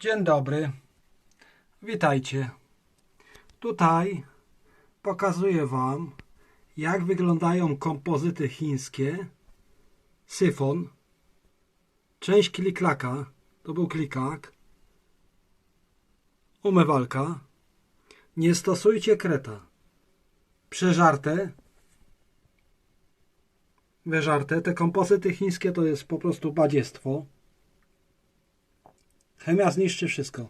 Dzień dobry. Witajcie. Tutaj pokazuję Wam, jak wyglądają kompozyty chińskie. Syfon. Część kliklaka. To był klikak. Umywalka. Nie stosujcie kreta. Przeżarte. Wyżarte. Te kompozyty chińskie to jest po prostu badziestwo. Chemia zniszczy wszystko.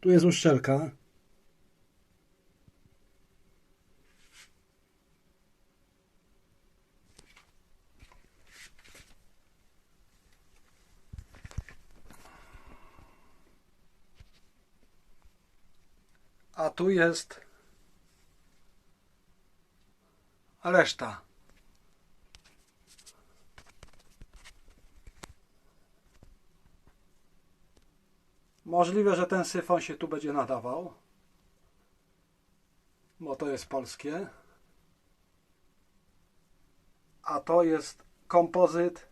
Tu jest uszczelka. A tu jest reszta. Możliwe, że ten syfon się tu będzie nadawał, bo to jest polskie. A to jest kompozyt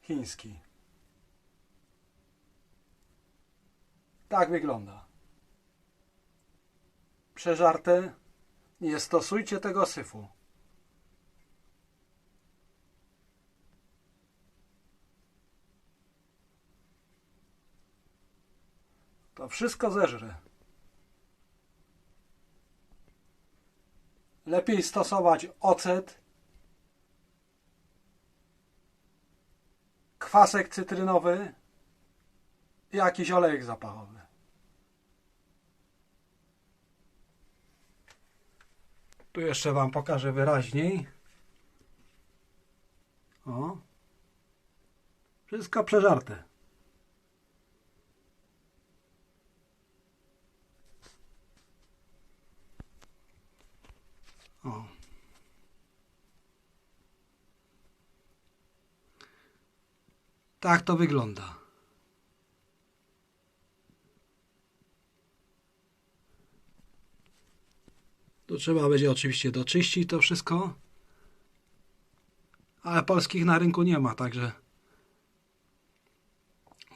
chiński. Tak wygląda. Przeżarte. Nie stosujcie tego syfu. To wszystko zeżre. Lepiej stosować ocet, kwasek cytrynowy i jakiś olejek zapachowy. Tu jeszcze Wam pokażę wyraźniej. O. Wszystko przeżarte. O. Tak to wygląda. Tu trzeba będzie oczywiście doczyścić to wszystko. Ale polskich na rynku nie ma, także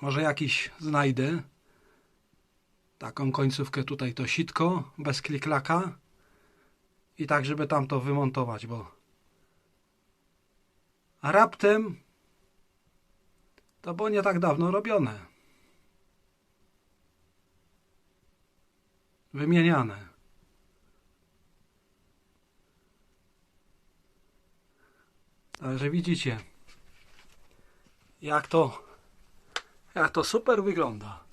może jakiś znajdę. Taką końcówkę tutaj to sitko bez kliklaka i tak, żeby tam to wymontować, bo a raptem to było nie tak dawno robione. Wymieniane. Także widzicie, jak to, jak to super wygląda.